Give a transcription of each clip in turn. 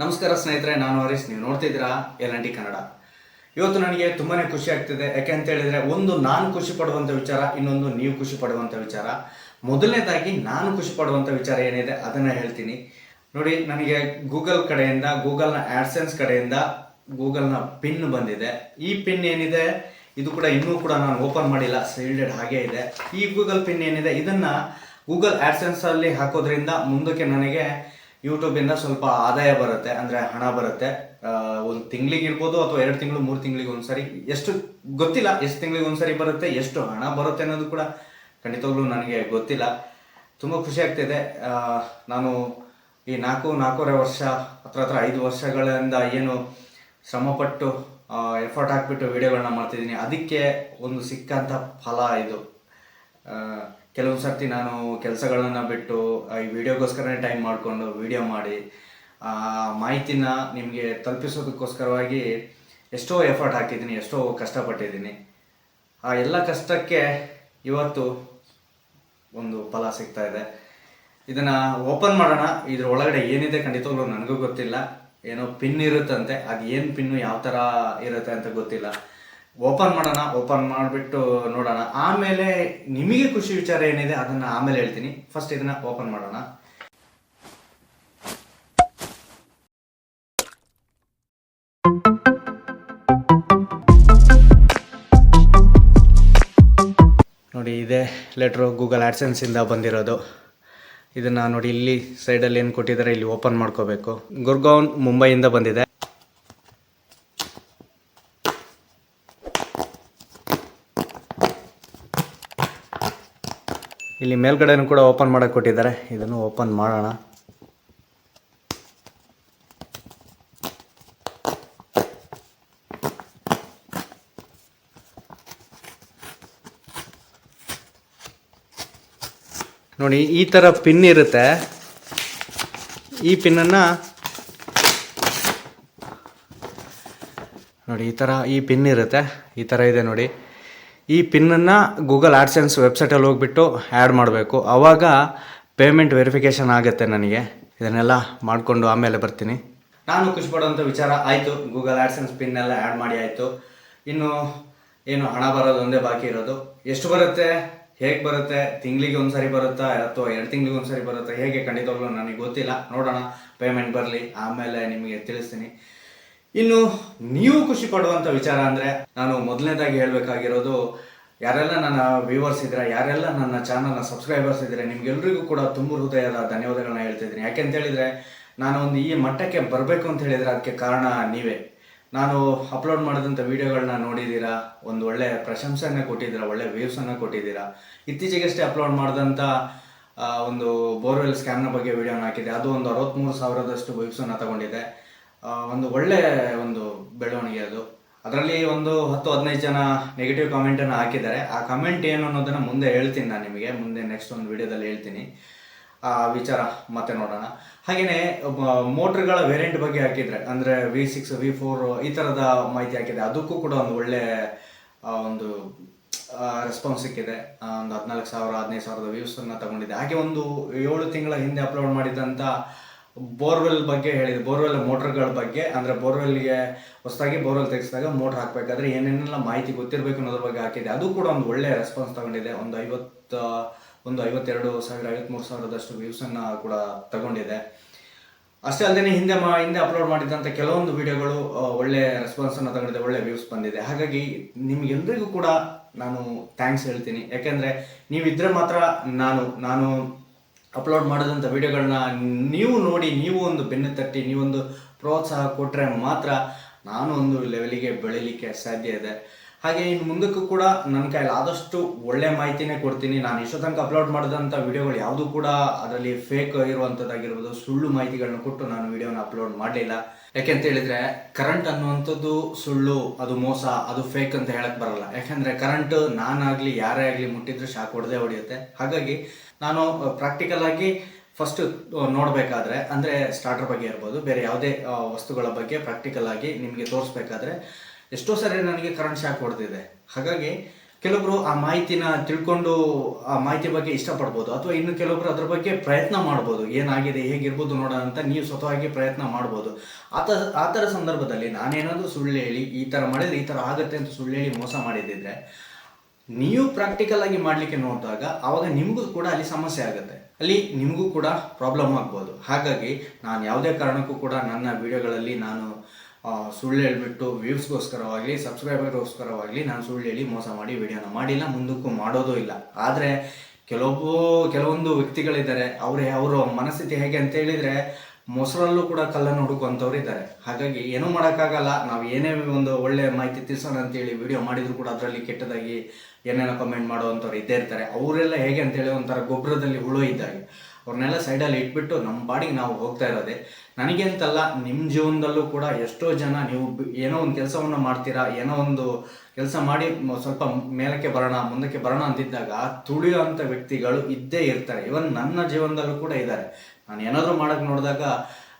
ನಮಸ್ಕಾರ ಸ್ನೇಹಿತರೆ, ನಾನು ಹರೀಶ್. ನೀವು ನೋಡ್ತಿದ್ದೀರಾ ಎಲ್ ಎನ್ ಟಿ ಕನ್ನಡ. ಇವತ್ತು ನನಗೆ ತುಂಬಾ ಖುಷಿ ಆಗ್ತಿದೆ. ಯಾಕೆ ಅಂತ ಹೇಳಿದ್ರೆ, ಒಂದು, ನಾನು ಖುಷಿ ಪಡುವಂಥ ವಿಚಾರ, ಇನ್ನೊಂದು, ನೀವು ಖುಷಿ ಪಡುವಂಥ ವಿಚಾರ. ಮೊದಲನೇದಾಗಿ, ನಾನು ಖುಷಿ ಪಡುವಂಥ ವಿಚಾರ ಏನಿದೆ, ಅದನ್ನ ಹೇಳ್ತೀನಿ. ನೋಡಿ, ನನಗೆ ಗೂಗಲ್ ಕಡೆಯಿಂದ ಗೂಗಲ್ನ ಆಡ್ಸೆನ್ಸ್ ಕಡೆಯಿಂದ ಗೂಗಲ್ನ ಪಿನ್ ಬಂದಿದೆ. ಈ ಪಿನ್ ಏನಿದೆ, ಇದು ಕೂಡ ಇನ್ನೂ ಕೂಡ ನಾನು ಓಪನ್ ಮಾಡಿಲ್ಲ ಸೀಲ್ಡೆಡ್ ಹಾಗೆ ಇದೆ. ಈ ಗೂಗಲ್ ಪಿನ್ ಏನಿದೆ, ಇದನ್ನ ಗೂಗಲ್ ಆಡ್ಸೆನ್ಸ್ ಅಲ್ಲಿ ಹಾಕೋದ್ರಿಂದ ಮುಂದಕ್ಕೆ ನನಗೆ ಯೂಟ್ಯೂಬಿಂದ ಸ್ವಲ್ಪ ಆದಾಯ ಬರುತ್ತೆ, ಅಂದರೆ ಹಣ ಬರುತ್ತೆ. ಒಂದು ತಿಂಗಳಿಗೆ ಇರ್ಬೋದು ಅಥವಾ ಎರಡು ತಿಂಗಳು, ಮೂರು ತಿಂಗಳಿಗೆ ಒಂದ್ಸರಿ. ಎಷ್ಟು ಗೊತ್ತಿಲ್ಲ ಎಷ್ಟು ತಿಂಗಳಿಗೆ ಒಂದ್ಸರಿ ಬರುತ್ತೆ, ಎಷ್ಟು ಹಣ ಬರುತ್ತೆ ಅನ್ನೋದು ಕೂಡ ಖಂಡಿತವಾಗ್ಲೂ ನನಗೆ ಗೊತ್ತಿಲ್ಲ. ತುಂಬ ಖುಷಿ ಆಗ್ತಿದೆ. ನಾನು ಈ ನಾಲ್ಕು, ನಾಲ್ಕೂವರೆ ವರ್ಷ ಹತ್ರ ಹತ್ರ ಐದು ವರ್ಷಗಳಿಂದ ಏನು ಶ್ರಮಪಟ್ಟು ಎಫರ್ಟ್ ಹಾಕ್ಬಿಟ್ಟು ವೀಡಿಯೋಗಳನ್ನ ಮಾಡ್ತಿದ್ದೀನಿ. ಅದಕ್ಕೆ ಒಂದು ಸಿಕ್ಕಂಥ ಫಲ ಇದು. ಆ, ಕೆಲವು ಸರ್ತಿ ನಾನು ಕೆಲಸಗಳನ್ನು ಬಿಟ್ಟು ಈ ವಿಡಿಯೋಗೋಸ್ಕರನೇ ಟೈಮ್ ಮಾಡಿಕೊಂಡು ವಿಡಿಯೋ ಮಾಡಿ ಆ ಮಾಹಿತಿನ ನಿಮಗೆ ತಲುಪಿಸೋದಕ್ಕೋಸ್ಕರವಾಗಿ ಎಷ್ಟೋ ಎಫರ್ಟ್ ಹಾಕಿದ್ದೀನಿ ಎಷ್ಟೋ ಕಷ್ಟಪಟ್ಟಿದ್ದೀನಿ. ಆ ಎಲ್ಲ ಕಷ್ಟಕ್ಕೆ ಇವತ್ತು ಒಂದು ಫಲ ಸಿಗ್ತಾ ಇದೆ. ಇದನ್ನು ಓಪನ್ ಮಾಡೋಣ. ಇದ್ರ ಒಳಗಡೆ ಏನಿದೆ ಖಂಡಿತವಾಗ್ಲೂ ನನಗೂ ಗೊತ್ತಿಲ್ಲ. ಏನೋ ಪಿನ್ ಇರುತ್ತಂತೆ. ಅದು ಏನು ಪಿನ್ನು ಯಾವ ಥರ ಇರುತ್ತೆ ಅಂತ ಗೊತ್ತಿಲ್ಲ. ಓಪನ್ ಮಾಡೋಣ, ಓಪನ್ ಮಾಡಿಬಿಟ್ಟು ನೋಡೋಣ. ಆಮೇಲೆ ನಿಮಗೆ ಖುಷಿ ವಿಚಾರ ಏನಿದೆ, ಅದನ್ನು ಆಮೇಲೆ ಹೇಳ್ತೀನಿ. ಫಸ್ಟ್ ಇದನ್ನು ಓಪನ್ ಮಾಡೋಣ. ನೋಡಿ, ಇದೇ ಲೆಟ್ರು ಗೂಗಲ್ ಇಂದ ಬಂದಿರೋದು. ಇದನ್ನು ನೋಡಿ, ಇಲ್ಲಿ ಸೈಡಲ್ಲಿ ಏನು ಕೊಟ್ಟಿದ್ದಾರೆ, ಇಲ್ಲಿ ಓಪನ್ ಮಾಡ್ಕೋಬೇಕು. ಗುರ್ಗಾವ್ನ್ ಮುಂಬೈಯಿಂದ ಬಂದಿದೆ. ಇಲ್ಲಿ ಮೇಲ್ಗಡೆನೂ ಕೂಡ ಓಪನ್ ಮಾಡಕ್ಕೆ ಕೊಟ್ಟಿದ್ದಾರೆ. ಇದನ್ನು ಓಪನ್ ಮಾಡೋಣ. ನೋಡಿ, ಈ ಥರ ಪಿನ್ ಇರುತ್ತೆ. ಈ ಪಿನ್ನನ್ನು ನೋಡಿ, ಈ ಥರ ಈ ಪಿನ್ ಇರುತ್ತೆ. ಈ ಥರ ಇದೆ ನೋಡಿ. ಈ ಪಿನ್ನನ್ನು ಗೂಗಲ್ ಆಡ್ಸೆನ್ಸ್ ವೆಬ್ಸೈಟಲ್ಲಿ ಹೋಗ್ಬಿಟ್ಟು ಆ್ಯಡ್ ಮಾಡಬೇಕು. ಆವಾಗ ಪೇಮೆಂಟ್ ವೆರಿಫಿಕೇಷನ್ ಆಗುತ್ತೆ ನನಗೆ. ಇದನ್ನೆಲ್ಲ ಮಾಡಿಕೊಂಡು ಆಮೇಲೆ ಬರ್ತೀನಿ. ನಾನು ಖುಷಿ ವಿಚಾರ ಆಯಿತು. ಗೂಗಲ್ ಆಡ್ಸೆನ್ಸ್ ಪಿನ್ ಎಲ್ಲ ಆ್ಯಡ್ ಮಾಡಿ ಆಯಿತು. ಇನ್ನು ಏನು ಹಣ ಬರೋದು ಒಂದೇ ಬಾಕಿ ಇರೋದು. ಎಷ್ಟು ಬರುತ್ತೆ? ಹೇಗೆ ಬರುತ್ತೆ? ತಿಂಗಳಿಗೆ ಒಂದ್ಸರಿ ಬರುತ್ತಾ? ಅಥವಾ ಎರಡು ತಿಂಗಳಿಗೆ ಒಂದ್ಸರಿ ಬರುತ್ತಾ? ಹೇಗೆ ಖಂಡಿತವಾಗ್ಲೂ ನನಗೆ ಗೊತ್ತಿಲ್ಲ. ನೋಡೋಣ. ಪೇಮೆಂಟ್ ಬರಲಿ. ಆಮೇಲೆ ನಿಮಗೆ ತಿಳಿಸ್ತೀನಿ. ಇನ್ನು ನೀವು ಖುಷಿ ಪಡುವಂತ ವಿಚಾರ ಅಂದ್ರೆ ನಾನು ಮೊದಲನೇದಾಗಿ ಹೇಳಬೇಕಾಗಿರೋದು, ಯಾರೆಲ್ಲ ನನ್ನ ವ್ಯೂವರ್ಸ್ ಇದ್ರೆ, ಯಾರೆಲ್ಲ ನನ್ನ ಚಾನಲ್ನ ಸಬ್ಸ್ಕ್ರೈಬರ್ಸ್ ಇದ್ರೆ ನಿಮ್ಗೆಲ್ರಿಗೂ ಕೂಡ ತುಂಬ ಹೃದಯದ ಧನ್ಯವಾದಗಳನ್ನ ಹೇಳ್ತಿದ್ದೀನಿ. ಯಾಕೆಂತ ಹೇಳಿದ್ರೆ, ನಾನು ಒಂದು ಈ ಮಟ್ಟಕ್ಕೆ ಬರಬೇಕು ಅಂತ ಹೇಳಿದ್ರೆ ಅದಕ್ಕೆ ಕಾರಣ ನೀವೇ. ನಾನು ಅಪ್ಲೋಡ್ ಮಾಡಿದಂಥ ವಿಡಿಯೋಗಳನ್ನ ನೋಡಿದ್ದೀರಾ ಒಂದು ಒಳ್ಳೆ ಪ್ರಶಂಸೆಯನ್ನು ಕೊಟ್ಟಿದ್ದೀರಾ, ಒಳ್ಳೆ ವ್ಯೂವ್ಸನ್ನು ಕೊಟ್ಟಿದ್ದೀರಾ. ಇತ್ತೀಚೆಗಷ್ಟೇ ಅಪ್ಲೋಡ್ ಮಾಡಿದಂಥ ಒಂದು ಬೋರ್ವೆಲ್ ಸ್ಕ್ಯಾಮ್ನ ಬಗ್ಗೆ ವಿಡಿಯೋನ ಹಾಕಿದೆ ಅದು ಒಂದು ಅರವತ್ತ್ಮೂರು ಸಾವಿರದಷ್ಟು ವ್ಯೂವ್ಸನ್ನು ತಗೊಂಡಿದೆ ಒಂದು ಒಳ್ಳೆ ಒಂದು ಬೆಳವಣಿಗೆ ಅದು. ಅದರಲ್ಲಿ ಒಂದು ಹತ್ತು, ಹದಿನೈದು ಜನ ನೆಗೆಟಿವ್ ಕಾಮೆಂಟನ್ನು ಹಾಕಿದ್ದಾರೆ. ಆ ಕಮೆಂಟ್ ಏನು ಅನ್ನೋದನ್ನ ಮುಂದೆ ಹೇಳ್ತೀನಿ ನಾನು ನಿಮಗೆ. ಮುಂದೆ ನೆಕ್ಸ್ಟ್ ಒಂದು ವಿಡಿಯೋದಲ್ಲಿ ಹೇಳ್ತೀನಿ. ಆ ವಿಚಾರ ಮತ್ತೆ ನೋಡೋಣ. ಹಾಗೆಯೇ ಮೋಟ್ರ್ಗಳ ವೇರಿಯಂಟ್ ಬಗ್ಗೆ ಹಾಕಿದ್ರೆ, ಅಂದರೆ ವಿ ಸಿಕ್ಸ್ ವಿ ಫೋರ್ ಈ ಥರದ ಮಾಹಿತಿ ಹಾಕಿದೆ ಅದಕ್ಕೂ ಕೂಡ ಒಂದು ಒಳ್ಳೆ ಒಂದು ರೆಸ್ಪಾನ್ಸ್ ಸಿಕ್ಕಿದೆ. ಒಂದು ಹದಿನಾಲ್ಕು ಸಾವಿರ, ಹದಿನೈದು ಸಾವಿರದ ವ್ಯೂಸನ್ನು ತಗೊಂಡಿದೆ. ಹಾಗೆ ಒಂದು ಏಳು ತಿಂಗಳ ಹಿಂದೆ ಅಪ್ಲೋಡ್ ಮಾಡಿದಂಥ ಬೋರ್ವೆಲ್ ಬಗ್ಗೆ ಹೇಳಿದೆ ಬೋರ್ವೆಲ್ ಮೋಟ್ರ್ಗಳ ಬಗ್ಗೆ, ಅಂದರೆ ಬೋರ್ವೆಲ್ಗೆ ಹೊಸದಾಗಿ ಬೋರ್ವೆಲ್ ತೆಗೆಸಿದಾಗ ಮೋಟ್ರ್ ಹಾಕಬೇಕಾದ್ರೆ ಏನೇನೆಲ್ಲ ಮಾಹಿತಿ ಗೊತ್ತಿರಬೇಕು ಅನ್ನೋದ್ರ ಬಗ್ಗೆ ಹಾಕಿದೆ ಅದು ಕೂಡ ಒಂದು ಒಳ್ಳೆ ರೆಸ್ಪಾನ್ಸ್ ತಗೊಂಡಿದೆ. ಒಂದು ಐವತ್ತು, ಒಂದು ಐವತ್ತೆರಡು ಸಾವಿರ, ಐವತ್ಮೂರು ಸಾವಿರದಷ್ಟು ವ್ಯೂಸನ್ನು ಕೂಡ ತಗೊಂಡಿದೆ. ಅಷ್ಟೇ ಅಲ್ಲದೆ ಹಿಂದೆ ಮಾ, ಹಿಂದೆ ಅಪ್ಲೋಡ್ ಮಾಡಿದಂಥ ಕೆಲವೊಂದು ವಿಡಿಯೋಗಳು ಒಳ್ಳೆ ರೆಸ್ಪಾನ್ಸ್ ಅನ್ನು ತಗೊಂಡಿದೆ, ಒಳ್ಳೆ ವ್ಯೂಸ್ ಬಂದಿದೆ. ಹಾಗಾಗಿ ನಿಮಗೆಲ್ಲರಿಗೂ ಕೂಡ ನಾನು ಥ್ಯಾಂಕ್ಸ್ ಹೇಳ್ತೀನಿ. ಯಾಕೆಂದರೆ ನೀವಿದ್ರೆ ಮಾತ್ರ ನಾನು ನಾನು ಅಪ್ಲೋಡ್ ಮಾಡಿದಂಥ ವಿಡಿಯೋಗಳನ್ನ ನೀವು ನೋಡಿ, ನೀವು ಒಂದು ಬೆನ್ನು ತಟ್ಟಿ ನೀವೊಂದು ಪ್ರೋತ್ಸಾಹ ಕೊಟ್ಟರೆ ಮಾತ್ರ ನಾನು ಒಂದು ಲೆವೆಲಿಗೆ ಬೆಳೀಲಿಕ್ಕೆ ಸಾಧ್ಯ ಇದೆ. ಹಾಗೆ ಇನ್ನು ಮುಂದಕ್ಕೂ ಕೂಡ ನನ್ನ ಕೈಯಲ್ಲಿ ಆದಷ್ಟು ಒಳ್ಳೆ ಮಾಹಿತಿನೇ ಕೊಡ್ತೀನಿ. ನಾನು ಇಷ್ಟೋ ತನಕ ಅಪ್ಲೋಡ್ ಮಾಡಿದಂಥ ವಿಡಿಯೋಗಳು ಯಾವುದು ಕೂಡ ಅದರಲ್ಲಿ ಫೇಕ್ ಇರುವಂಥದ್ದಾಗಿರ್ಬೋದು ಸುಳ್ಳು ಮಾಹಿತಿಗಳನ್ನ ಕೊಟ್ಟು ನಾನು ವಿಡಿಯೋನ ಅಪ್ಲೋಡ್ ಮಾಡಲಿಲ್ಲ. ಯಾಕೆಂತ ಹೇಳಿದ್ರೆ ಕರೆಂಟ್ ಅನ್ನುವಂಥದ್ದು ಸುಳ್ಳು, ಅದು ಮೋಸ, ಅದು ಫೇಕ್ ಅಂತ ಹೇಳಕ್ ಬರಲ್ಲ. ಯಾಕೆಂದ್ರೆ ಕರೆಂಟ್ ನಾನಾಗ್ಲಿ, ಯಾರೇ ಆಗಲಿ ಮುಟ್ಟಿದ್ರು ಶಾಕ್ ಹೊಡೆದೇ ಹೊಡೆಯುತ್ತೆ. ಹಾಗಾಗಿ ನಾನು ಪ್ರಾಕ್ಟಿಕಲ್ ಆಗಿ ಫಸ್ಟ್ ನೋಡಬೇಕಾದ್ರೆ, ಅಂದರೆ ಸ್ಟಾರ್ಟರ್ ಬಗ್ಗೆ ಇರ್ಬೋದು, ಬೇರೆ ಯಾವುದೇ ವಸ್ತುಗಳ ಬಗ್ಗೆ ಪ್ರಾಕ್ಟಿಕಲ್ ಆಗಿ ನಿಮಗೆ ತೋರಿಸ್ಬೇಕಾದ್ರೆ, ಎಷ್ಟೋ ಸರಿ ನನಗೆ ಕರೆಂಟ್ ಶಾಕ್ ಹೊಡೆದಿದೆ. ಹಾಗಾಗಿ, ಕೆಲವರು ಆ ಮಾಹಿತಿನ ತಿಳ್ಕೊಂಡು, ಆ ಮಾಹಿತಿ ಬಗ್ಗೆ ಇಷ್ಟಪಡ್ಬೋದು, ಅಥವಾ ಇನ್ನು ಕೆಲವೊಬ್ರು ಅದ್ರ ಬಗ್ಗೆ ಪ್ರಯತ್ನ ಮಾಡ್ಬೋದು, ಏನಾಗಿದೆ, ಹೇಗಿರ್ಬೋದು ನೋಡೋಣ ಅಂತ ನೀವು ಸ್ವತಃವಾಗಿ ಪ್ರಯತ್ನ ಮಾಡ್ಬೋದು. ಆ ಆ ಥರ ಸಂದರ್ಭದಲ್ಲಿ ನಾನೇನಾದರೂ ಸುಳ್ಳು ಹೇಳಿ, ಈ ಥರ ಮಾಡಿದ್ರೆ ಈ ಥರ ಆಗುತ್ತೆ ಅಂತ ಸುಳ್ಳು ಹೇಳಿ ಮೋಸ ಮಾಡಿದ್ದಿದ್ರೆ ನೀವು ಪ್ರಾಕ್ಟಿಕಲ್ ಆಗಿ ಮಾಡಲಿಕ್ಕೆ ನೋಡಿದಾಗ ಆವಾಗ ನಿಮಗೂ ಕೂಡ ಅಲ್ಲಿ ಸಮಸ್ಯೆ ಆಗುತ್ತೆ. ಅಲ್ಲಿ ನಿಮಗೂ ಕೂಡ ಪ್ರಾಬ್ಲಮ್ ಆಗ್ಬೋದು. ಹಾಗಾಗಿ ನಾನು ಯಾವುದೇ ಕಾರಣಕ್ಕೂ ಕೂಡ ನನ್ನ ವಿಡಿಯೋಗಳಲ್ಲಿ ನಾನು ಸುಳ್ಳು ಹೇಳ್ಬಿಟ್ಟು ವ್ಯೂಸ್ಗೋಸ್ಕರವಾಗಲಿ ಸಬ್ಸ್ಕ್ರೈಬರ್ಗೋಸ್ಕರವಾಗಲಿ ನಾನು ಸುಳ್ಳು ಹೇಳಿ ಮೋಸ ಮಾಡಿ ವಿಡಿಯೋನ ಮಾಡಿಲ್ಲ, ಮುಂದಕ್ಕೂ ಮಾಡೋದೂ ಇಲ್ಲ. ಆದರೆ ಕೆಲವೊಬ್ಬ, ಕೆಲವೊಂದು ವ್ಯಕ್ತಿಗಳಿದ್ದಾರೆ, ಅವರೇ, ಅವರ ಮನಸ್ಥಿತಿ ಹೇಗೆ ಅಂತ ಹೇಳಿದರೆ ಮೊಸರಲ್ಲೂ ಕೂಡ ಕಲ್ಲನ್ನು ಹುಡುಕುವಂಥವ್ರು ಇದ್ದಾರೆ. ಹಾಗಾಗಿ ಏನೂ ಮಾಡೋಕ್ಕಾಗಲ್ಲ. ನಾವು ಏನೇ ಒಂದು ಒಳ್ಳೆ ಮಾಹಿತಿ ತಿಳಿಸೋಣ ಅಂತೇಳಿ ವಿಡಿಯೋ ಮಾಡಿದ್ರು ಕೂಡ ಅದರಲ್ಲಿ ಕೆಟ್ಟದಾಗಿ ಏನೇನೋ ಕಮೆಂಟ್ ಮಾಡುವಂಥವ್ರು ಇದ್ದೇ ಇರ್ತಾರೆ. ಅವರೆಲ್ಲ ಹೇಗೆ ಅಂತೇಳಿ ಒಂಥರ ಗೊಬ್ಬರದಲ್ಲಿ ಹುಳು ಇದ್ದಾಗೆ ಅವ್ರನ್ನೆಲ್ಲ ಸೈಡಲ್ಲಿ ಇಟ್ಬಿಟ್ಟು ನಮ್ಮ ಬಾಡಿಗೆ ನಾವು ಹೋಗ್ತಾ ಇರೋದೆ. ನನಗೆ ಅಂತಲ್ಲ ನಿಮ್ಮ ಜೀವನದಲ್ಲೂ ಕೂಡ ಎಷ್ಟೋ ಜನ ನೀವು ಏನೋ ಒಂದು ಕೆಲಸವನ್ನು ಮಾಡ್ತೀರಾ, ಏನೋ ಒಂದು ಕೆಲಸ ಮಾಡಿ ಸ್ವಲ್ಪ ಮೇಲಕ್ಕೆ ಬರೋಣ, ಮುಂದಕ್ಕೆ ಬರೋಣ ಅಂತಿದ್ದಾಗ ತುಳಿಯುವಂಥ ವ್ಯಕ್ತಿಗಳು ಇದ್ದೇ ಇರ್ತಾರೆ. ಇವನ್ ನನ್ನ ಜೀವನದಲ್ಲೂ ಕೂಡ ಇದ್ದಾರೆ. ನಾನು ಏನಾದರೂ ಮಾಡೋಕ್ಕೆ ನೋಡಿದಾಗ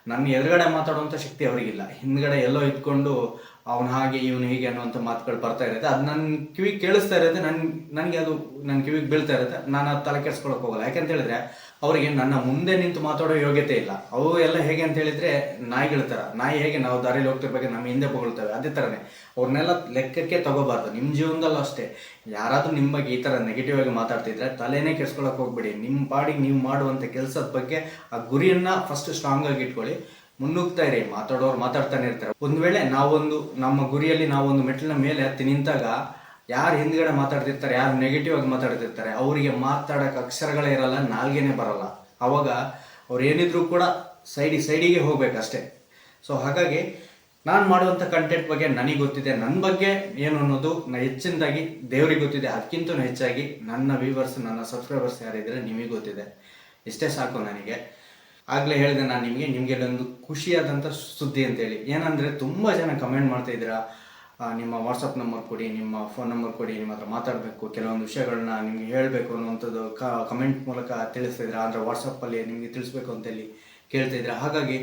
ನನ್ನ ಎದುರುಗಡೆ ಮಾತಾಡುವಂಥ ಶಕ್ತಿ ಅವರಿಗಿಲ್ಲ. ಹಿಂದ್ಗಡೆ ಎಲ್ಲೋ ಇದ್ಕೊಂಡು ಅವನು ಹಾಗೆ ಇವನು ಹೀಗೆ ಅನ್ನುವಂಥ ಮಾತುಗಳು ಬರ್ತಾ ಇರುತ್ತೆ. ಅದು ನನ್ನ ಕಿವಿಗೆ ಕೇಳಿಸ್ತಾ ಇರುತ್ತೆ ನನ್ನ ನನಗೆ ಅದು ನನ್ನ ಕಿವಿಗೆ ಬೀಳ್ತಾ ಇರುತ್ತೆ. ನಾನು ಅದು ತಲೆ ಕೆಡ್ಸ್ಕೊಳಕ್ ಹೋಗಲ್ಲ. ಯಾಕಂತ ಹೇಳಿದ್ರೆ, ಅವರಿಗೆ ನನ್ನ ಮುಂದೆ ನಿಂತು ಮಾತಾಡೋ ಯೋಗ್ಯತೆ ಇಲ್ಲ. ಅವು ಎಲ್ಲ ಹೇಗೆ ಅಂತ ಹೇಳಿದ್ರೆ, ನಾಯಿಗಳ ನಾಯಿ ಹೇಗೆ ನಾವು ದಾರಿಲಿ ಹೋಗ್ತಿರ್ಬೇಕು, ನಮ್ಮ ಹಿಂದೆ ಹೊಗಳ್ತವೆ ಅದೇ ಥರನೇ ಅವ್ರನ್ನೆಲ್ಲ ಲೆಕ್ಕಕ್ಕೆ ತಗೋಬಾರ್ದು. ನಿಮ್ಮ ಜೀವನದಲ್ಲೂ ಅಷ್ಟೇ. ಯಾರಾದರೂ ನಿಮ್ಮ ಬಗ್ಗೆ ಈ ಥರ ನೆಗೆಟಿವ್ ಆಗಿ ಮಾತಾಡ್ತಿದ್ರೆ, ತಲೆನೇ ಕೆಡ್ಸ್ಕೊಳಕ್ಕೆ ಹೋಗ್ಬೇಡಿ. ನಿಮ್ಮ ಪಾಡಿಗೆ ನೀವು ಮಾಡುವಂಥ ಕೆಲಸದ ಬಗ್ಗೆ ಆ ಗುರಿಯನ್ನ ಫಸ್ಟ್ ಸ್ಟ್ರಾಂಗ್ ಆಗಿ ಇಟ್ಕೊಳ್ಳಿ. ಮುನ್ನುಗ್ತಾ ಇರಿ, ಮಾತಾಡೋರು ಮಾತಾಡ್ತಾನೆ ಇರ್ತಾರೆ. ಒಂದು ವೇಳೆ ನಾವೊಂದು, ನಮ್ಮ ಗುರಿಯಲ್ಲಿ ನಾವೊಂದು ಮೆಟ್ಟಿನ ಮೇಲೆ ಹತ್ತಿ ನಿಂತಾಗ ಯಾರು ಹಿಂದ್ಗಡೆ ಮಾತಾಡ್ತಿರ್ತಾರೆ, ಯಾರು ನೆಗೆಟಿವ್ ಆಗಿ ಮಾತಾಡ್ತಿರ್ತಾರೆ, ಅವರಿಗೆ ಮಾತಾಡಕ್ಕೆ ಅಕ್ಷರಗಳೇ ಇರಲ್ಲ, ನಾಲ್ಗೆನೇ ಬರಲ್ಲ. ಅವಾಗ ಅವ್ರು ಏನಿದ್ರು ಕೂಡ ಸೈಡಿ, ಸೈಡಿಗೆ ಹೋಗ್ಬೇಕಷ್ಟೇ. ಸೊ ಹಾಗಾಗಿ ನಾನು ಮಾಡುವಂಥ ಕಂಟೆಂಟ್ ಬಗ್ಗೆ ನನಗೆ ಗೊತ್ತಿದೆ. ನನ್ನ ಬಗ್ಗೆ ಏನು ಅನ್ನೋದು ನ ಹೆಚ್ಚಿನದಾಗಿ ದೇವ್ರಿಗೆ ಗೊತ್ತಿದೆ. ಅದಕ್ಕಿಂತ ಹೆಚ್ಚಾಗಿ ನನ್ನ ವ್ಯೂವರ್ಸ್ ನನ್ನ ಸಬ್ಸ್ಕ್ರೈಬರ್ಸ್ ಯಾರಿದ್ರೆ ನಿಮಗೆ ಗೊತ್ತಿದೆ. ಇಷ್ಟೇ ಸಾಕು ನನಗೆ. ಆಗಲೇ ಹೇಳಿದೆ ನಾನು ನಿಮಗೆ ನಿಮಗೆ ಒಂದು ಖುಷಿಯಾದಂಥ ಸುದ್ದಿ ಅಂತೇಳಿ. ಏನಂದರೆ ತುಂಬ ಜನ ಕಮೆಂಟ್ ಮಾಡ್ತಾ ಇದ್ದೀರಾ ನಿಮ್ಮ ವಾಟ್ಸಪ್ ನಂಬರ್ ಕೊಡಿ, ನಿಮ್ಮ ಫೋನ್ ನಂಬರ್ ಕೊಡಿ, ನಿಮ್ಮ ಹತ್ರ ಮಾತಾಡಬೇಕು, ಕೆಲವೊಂದು ವಿಷಯಗಳನ್ನ ನಿಮಗೆ ಹೇಳಬೇಕು ಅನ್ನುವಂಥದ್ದು ಕಮೆಂಟ್ ಮೂಲಕ ತಿಳಿಸ್ತಿದ್ರೆ ಅಂದರೆ ವಾಟ್ಸಪ್ಪಲ್ಲಿ ನಿಮಗೆ ತಿಳಿಸ್ಬೇಕು ಅಂತೇಳಿ ಇದ್ದೀರಾ. ಹಾಗಾಗಿ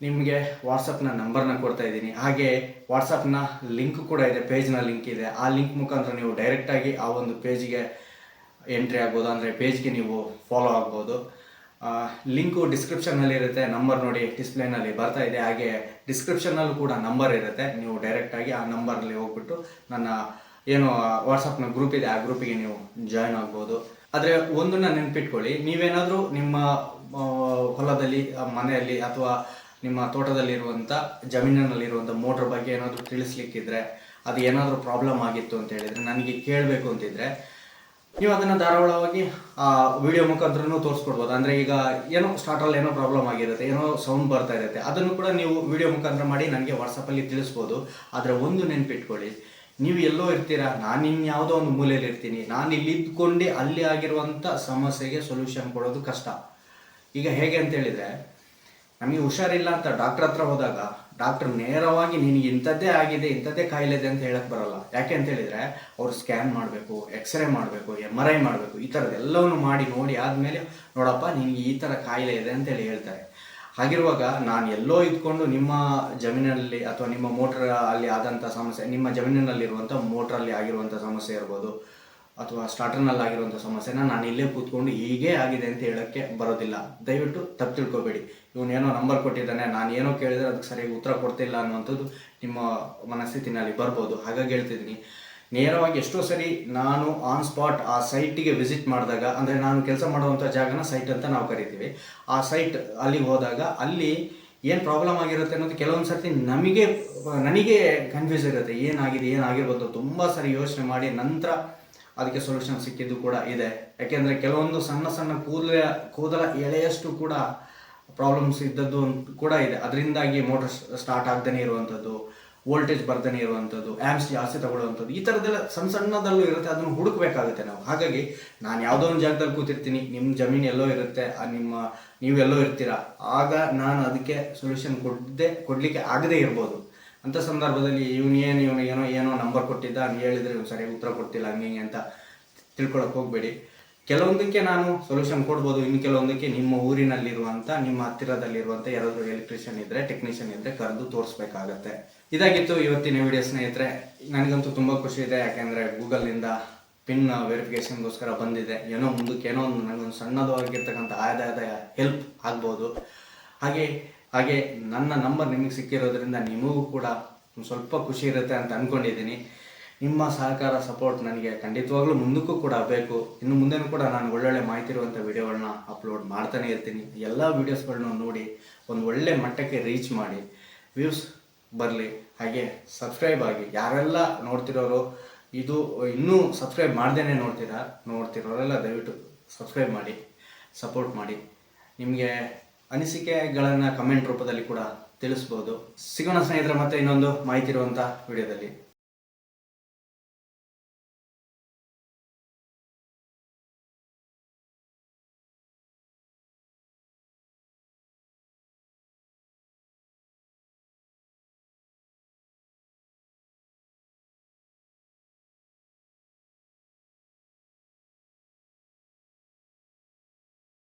ನಿಮಗೆ ವಾಟ್ಸಪ್ನ ನಂಬರ್ನ ಕೊಡ್ತಾ ಇದ್ದೀನಿ. ಹಾಗೆ ವಾಟ್ಸಪ್ನ ಲಿಂಕ್ ಕೂಡ ಇದೆ ಪೇಜ್ನ ಲಿಂಕ್ ಇದೆ. ಆ ಲಿಂಕ್ ಮುಖಾಂತರ ನೀವು ಡೈರೆಕ್ಟಾಗಿ ಆ ಒಂದು ಪೇಜ್ಗೆ ಎಂಟ್ರಿ ಆಗ್ಬೋದು, ಅಂದರೆ ಪೇಜ್ಗೆ ನೀವು ಫಾಲೋ ಆಗ್ಬೋದು. ಲಿಂಕು ಡಿಸ್ಕ್ರಿಪ್ಷನಲ್ಲಿ ಇರುತ್ತೆ ನಂಬರ್ ನೋಡಿ ಡಿಸ್ಪ್ಲೇನಲ್ಲಿ ಬರ್ತಾ ಇದೆ. ಹಾಗೆ ಡಿಸ್ಕ್ರಿಪ್ಷನಲ್ಲೂ ಕೂಡ ನಂಬರ್ ಇರುತ್ತೆ. ನೀವು ಡೈರೆಕ್ಟಾಗಿ ಆ ನಂಬರಲ್ಲಿ ಹೋಗ್ಬಿಟ್ಟು ನನ್ನ ಏನು ವಾಟ್ಸಪ್ನ ಗ್ರೂಪ್ ಇದೆ, ಆ ಗ್ರೂಪಿಗೆ ನೀವು ಜಾಯ್ನ್ ಆಗ್ಬೋದು. ಆದರೆ ಒಂದನ್ನ ನೆನ್ಪಿಟ್ಕೊಳ್ಳಿ, ನೀವೇನಾದರೂ ನಿಮ್ಮ ಹೊಲದಲ್ಲಿ ಮನೆಯಲ್ಲಿ ಅಥವಾ ನಿಮ್ಮ ತೋಟದಲ್ಲಿರುವಂಥ ಜಮೀನಿನಲ್ಲಿರುವಂಥ ಮೋಟ್ರ್ ಬಗ್ಗೆ ಏನಾದರೂ ತಿಳಿಸ್ಲಿಕ್ಕಿದ್ರೆ, ಅದು ಏನಾದರೂ ಪ್ರಾಬ್ಲಮ್ ಆಗಿತ್ತು ಅಂತ ಹೇಳಿದರೆ, ನನಗೆ ಕೇಳಬೇಕು ಅಂತಿದ್ರೆ ನೀವು ಅದನ್ನು ಆ ವಿಡಿಯೋ ಮುಖಾಂತರ ತೋರಿಸ್ಕೊಡ್ಬೋದು. ಅಂದರೆ ಈಗ ಏನೋ ಸ್ಟಾರ್ಟಲ್ಲಿ ಏನೋ ಪ್ರಾಬ್ಲಮ್ ಆಗಿರುತ್ತೆ, ಏನೋ ಸೌಂಡ್ ಬರ್ತಾ ಇರುತ್ತೆ, ಅದನ್ನು ಕೂಡ ನೀವು ವಿಡಿಯೋ ಮುಖಾಂತರ ಮಾಡಿ ನನಗೆ ವಾಟ್ಸಪ್ಪಲ್ಲಿ ತಿಳಿಸ್ಬೋದು. ಆದರೆ ಒಂದು ನೆನ್ಪಿಟ್ಕೊಳ್ಳಿ, ನೀವು ಎಲ್ಲೋ ಇರ್ತೀರಾ, ನಾನು ಇನ್ಯಾವುದೋ ಒಂದು ಮೂಲೆಯಲ್ಲಿ ಇರ್ತೀನಿ, ನಾನು ಇಲ್ಲಿ ಇದ್ಕೊಂಡು ಅಲ್ಲಿ ಆಗಿರುವಂಥ ಸಮಸ್ಯೆಗೆ ಸೊಲ್ಯೂಷನ್ ಕೊಡೋದು ಕಷ್ಟ. ಈಗ ಹೇಗೆ ಅಂತ ಹೇಳಿದರೆ, ನಮಗೆ ಹುಷಾರಿಲ್ಲ ಅಂತ ಡಾಕ್ಟ್ರ್ ಹತ್ರ ಹೋದಾಗ ಡಾಕ್ಟರ್ ನೇರವಾಗಿ ನಿನಗೆ ಇಂಥದ್ದೇ ಆಗಿದೆ, ಇಂಥದ್ದೇ ಕಾಯಿಲೆ ಇದೆ ಅಂತ ಹೇಳಕ್ ಬರಲ್ಲ. ಯಾಕೆ ಅಂತ ಹೇಳಿದ್ರೆ, ಅವ್ರು ಸ್ಕ್ಯಾನ್ ಮಾಡಬೇಕು, ಎಕ್ಸ್ರೇ ಮಾಡಬೇಕು ಎಂ ಆರ್ ಐ ಮಾಡಬೇಕು, ಈ ಥರದ್ದೆಲ್ಲವನ್ನು ಮಾಡಿ ನೋಡಿ ಆದಮೇಲೆ ನೋಡಪ್ಪ, ನಿನಗೆ ಈ ಥರ ಕಾಯಿಲೆ ಇದೆ ಅಂತೇಳಿ ಹೇಳ್ತಾರೆ. ಹಾಗಿರುವಾಗ ನಾನು ಎಲ್ಲೋ ಇದ್ಕೊಂಡು ನಿಮ್ಮ ಜಮೀನಲ್ಲಿ ಅಥವಾ ನಿಮ್ಮ ಮೋಟರ್ ಅಲ್ಲಿ ಆದಂಥ ಸಮಸ್ಯೆ, ನಿಮ್ಮ ಜಮೀನಿನಲ್ಲಿರುವಂಥ ಮೋಟ್ರಲ್ಲಿ ಆಗಿರುವಂಥ ಸಮಸ್ಯೆ ಇರ್ಬೋದು, ಅಥವಾ ಸ್ಟಾರ್ಟರ್ನಲ್ಲಿ ಆಗಿರುವಂಥ ಸಮಸ್ಯೆನ ನಾನು ಇಲ್ಲೇ ಕೂತ್ಕೊಂಡು ಹೀಗೇ ಆಗಿದೆ ಅಂತ ಹೇಳೋಕ್ಕೆ ಬರೋದಿಲ್ಲ. ದಯವಿಟ್ಟು ತಪ್ಪು ತಿಳ್ಕೊಬೇಡಿ. ಏನೋ ನಂಬರ್ ಕೊಟ್ಟಿದ್ದಾನೆ, ನಾನು ಏನೋ ಕೇಳಿದ್ರೆ ಅದಕ್ಕೆ ಸರಿಯಾಗಿ ಉತ್ತರ ಕೊಡ್ತಿಲ್ಲ ಅನ್ನುವಂಥದ್ದು ನಿಮ್ಮ ಮನಸ್ಥಿತಿನಲ್ಲಿ ಬರ್ಬೋದು. ಹಾಗಾಗಿ ಹೇಳ್ತಿದ್ದೀನಿ. ನೇರವಾಗಿ ಎಷ್ಟೋ ಸರಿ ನಾನು ಆನ್ ಸ್ಪಾಟ್ ಆ ಸೈಟಿಗೆ ವಿಸಿಟ್ ಮಾಡಿದಾಗ, ಅಂದರೆ ನಾನು ಕೆಲಸ ಮಾಡುವಂಥ ಜಾಗನ ಸೈಟ್ ಅಂತ ನಾವು ಕರಿತೀವಿ. ಆ ಸೈಟ್ ಅಲ್ಲಿಗೆ ಹೋದಾಗ ಅಲ್ಲಿ ಏನು ಪ್ರಾಬ್ಲಮ್ ಆಗಿರುತ್ತೆ ಅನ್ನೋದು ಕೆಲವೊಂದು ಸರ್ತಿ ನಮಗೆ, ನನಗೆ ಕನ್ಫ್ಯೂಸ್ ಇರುತ್ತೆ. ಏನಾಗಿದೆ, ಏನಾಗಿರ್ಬೋದು ತುಂಬ ಸರಿ ಯೋಚನೆ ಮಾಡಿ ನಂತರ ಅದಕ್ಕೆ ಸೊಲ್ಯೂಷನ್ ಸಿಕ್ಕಿದ್ದು ಕೂಡ ಇದೆ. ಯಾಕೆಂದರೆ ಕೆಲವೊಂದು ಸಣ್ಣ ಸಣ್ಣ ಕೂದಲ ಕೂದಲ ಎಳೆಯಷ್ಟು ಕೂಡ ಪ್ರಾಬ್ಲಮ್ಸ್ ಇದ್ದದ್ದು ಕೂಡ ಇದೆ. ಅದರಿಂದಾಗಿ ಮೋಟರ್ ಸ್ಟಾರ್ಟ್ ಆಗದೇ ಇರುವಂಥದ್ದು ವೋಲ್ಟೇಜ್ ಬರ್ದೇ ಇರುವಂಥದ್ದು ಆ್ಯಮ್ಸ್ ಜಾಸ್ತಿ ತಗೊಳ್ಳುವಂಥದ್ದು ಈ ಥರದ್ದೆಲ್ಲ ಸಣ್ಣ ಸಣ್ಣದಲ್ಲೂ ಇರುತ್ತೆ, ಅದನ್ನು ಹುಡುಕಬೇಕಾಗುತ್ತೆ ನಾವು. ಹಾಗಾಗಿ ನಾನು ಯಾವುದೋ ಒಂದು ಜಾಗದಲ್ಲಿ ಕೂತಿರ್ತೀನಿ ನಿಮ್ಮ ಜಮೀನು ಎಲ್ಲೋ ಇರುತ್ತೆ ನಿಮ್ಮ ನೀವೆಲ್ಲೋ ಇರ್ತೀರಾ, ಆಗ ನಾನು ಅದಕ್ಕೆ ಸೊಲ್ಯೂಷನ್ ಕೊಡದೆ, ಕೊಡಲಿಕ್ಕೆ ಆಗದೇ ಇರ್ಬೋದು. ಅಂಥ ಸಂದರ್ಭದಲ್ಲಿ ಇವನು ಏನು, ಇವನು ಏನೋ ಏನೋ ನಂಬರ್ ಕೊಟ್ಟಿದ್ದ ಹೇಳಿದ್ರೆ ಸರಿಯಾಗಿ ಉತ್ತರ ಕೊಡ್ತಿಲ್ಲ, ಹಂಗೆ ಹಿಂಗೆ ಅಂತ ತಿಳ್ಕೊಳಕ್ಕೆ ಹೋಗಬೇಡಿ. ಕೆಲವೊಂದಕ್ಕೆ ನಾನು ಸೊಲ್ಯೂಷನ್ ಕೊಡ್ಬೋದು, ಇನ್ನು ಕೆಲವೊಂದಕ್ಕೆ ನಿಮ್ಮ ಊರಿನಲ್ಲಿರುವಂಥ ನಿಮ್ಮ ಹತ್ತಿರದಲ್ಲಿರುವಂಥ ಯಾರಾದರೂ ಎಲೆಕ್ಟ್ರಿಷಿಯನ್ ಇದ್ದರೆ ಟೆಕ್ನಿಷಿಯನ್ ಇದ್ದರೆ ಕರೆದು ತೋರಿಸ್ಬೇಕಾಗತ್ತೆ. ಇದಾಗಿತ್ತು ಇವತ್ತಿನ ವಿಡಿಯೋ ಸ್ನೇಹಿತರೆ. ನನಗಂತೂ ತುಂಬ ಖುಷಿ ಇದೆ, ಯಾಕೆಂದರೆ ಗೂಗಲ್ನಿಂದ ಪಿನ್ ವೆರಿಫಿಕೇಷನ್ಗೋಸ್ಕರ ಬಂದಿದೆ. ಏನೋ ಮುಂದಕ್ಕೆ ಏನೋ ಒಂದು ನನಗೊಂದು ಸಣ್ಣದಾಗಿರ್ತಕ್ಕಂಥ ಆದಾಯದ ಹೆಲ್ಪ್ ಆಗ್ಬೋದು. ಹಾಗೆ ಹಾಗೆ ನನ್ನ ನಂಬರ್ ನಿಮಗೆ ಸಿಕ್ಕಿರೋದ್ರಿಂದ ನಿಮಗೂ ಕೂಡ ಸ್ವಲ್ಪ ಖುಷಿ ಇರುತ್ತೆ ಅಂತ ಅಂದ್ಕೊಂಡಿದ್ದೀನಿ ನಿಮ್ಮ ಸಹಕಾರ ಸಪೋರ್ಟ್ ನನಗೆ ಖಂಡಿತವಾಗ್ಲೂ ಮುಂದಕ್ಕೂ ಕೂಡ ಬೇಕು. ಇನ್ನು ಮುಂದೆನೂ ಕೂಡ ನಾನು ಒಳ್ಳೊಳ್ಳೆ ಮಾಹಿತಿ ಇರುವಂಥ ವಿಡಿಯೋಗಳನ್ನ ಅಪ್ಲೋಡ್ ಮಾಡ್ತಾನೆ ಇರ್ತೀನಿ. ಎಲ್ಲ ವೀಡಿಯೋಸ್ಗಳನ್ನ ನೋಡಿ ಒಂದು ಒಳ್ಳೆ ಮಟ್ಟಕ್ಕೆ ರೀಚ್ ಮಾಡಿ. ವ್ಯೂಸ್ ಬರಲಿ. ಹಾಗೆ ಸಬ್ಸ್ಕ್ರೈಬ್ ಆಗಿ. ಯಾರೆಲ್ಲ ನೋಡ್ತಿರೋರು, ಇದು ಇನ್ನೂ ಸಬ್ಸ್ಕ್ರೈಬ್ ಮಾಡ್ದೇ ನೋಡ್ತೀರಾ, ನೋಡ್ತಿರೋರೆಲ್ಲ ದಯವಿಟ್ಟು ಸಬ್ಸ್ಕ್ರೈಬ್ ಮಾಡಿ ಸಪೋರ್ಟ್ ಮಾಡಿ. ನಿಮಗೆ ಅನಿಸಿಕೆಗಳನ್ನು ಕಮೆಂಟ್ ರೂಪದಲ್ಲಿ ಕೂಡ ತಿಳಿಸ್ಬೋದು. ಸಿಗೋಣ ಸ್ನೇಹಿತರೆ, ಮತ್ತೆ ಇನ್ನೊಂದು ಮಾಹಿತಿ ಇರುವಂಥ ವಿಡಿಯೋದಲ್ಲಿ